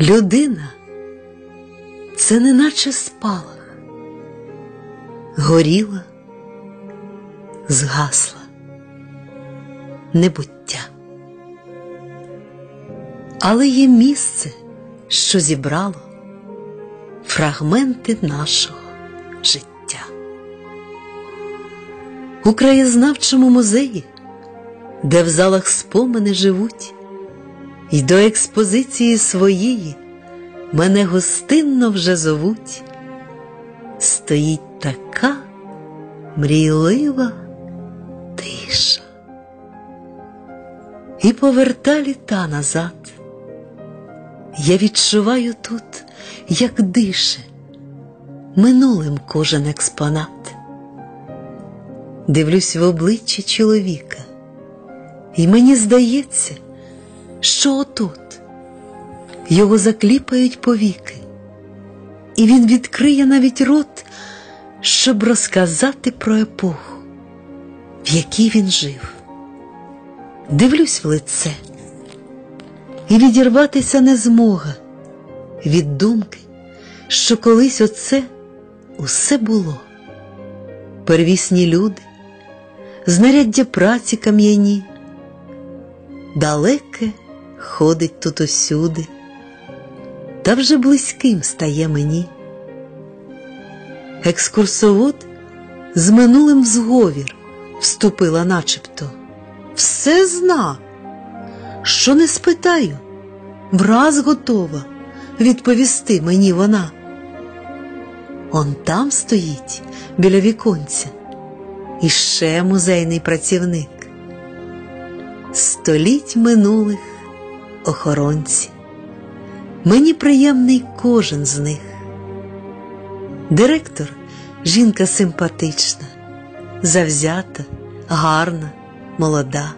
Людина це неначе спалах, горіла, згасла небуття. Але є місце, що зібрало фрагменти нашого життя. У краєзнавчому музеї, де в залах спомини живуть, і до експозиції своєї мене гостинно вже зовуть, стоїть така мрійлива тиша. І поверта літа назад. Я відчуваю тут, як дише, минулим кожен експонат. Дивлюсь в обличчя чоловіка, і мені здається, що отут його закліпають повіки, і він відкриє навіть рот, щоб розказати про епоху, в якій він жив. Дивлюсь в лице, і відірватися не змога від думки, що колись оце усе було. Первісні люди, знаряддя праці кам'яні, далеке ходить тут усюди, та вже близьким стає мені. Екскурсовод з минулим в зговір вступила начебто. Все зна, що не спитаю, враз готова відповісти мені вона. Он там стоїть біля віконця іще музейний працівник. Століть минулих охоронці. Мені приємний кожен з них. Директор жінка симпатична, завзята, гарна, молода.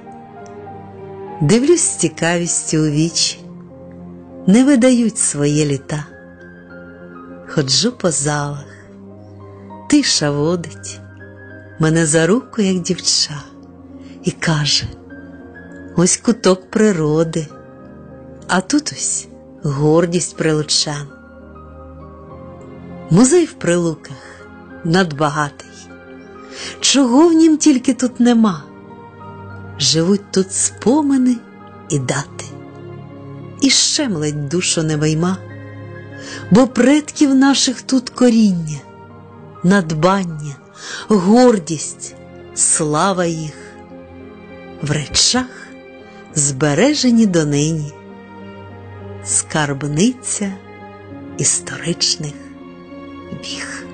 Дивлюсь з цікавістю у вічі, не видають своє літа. Ходжу по залах, тиша водить мене за руку, як дівча, і каже: ось куток природи, а тут ось гордість прилучан. Музей в прилуках надбагатий, чого в нім тільки тут нема. Живуть тут спомини і дати, і щемлить душу невийма, бо предків наших тут коріння, надбання, гордість, слава їх в речах збережені донині, скарбниця історичних віх.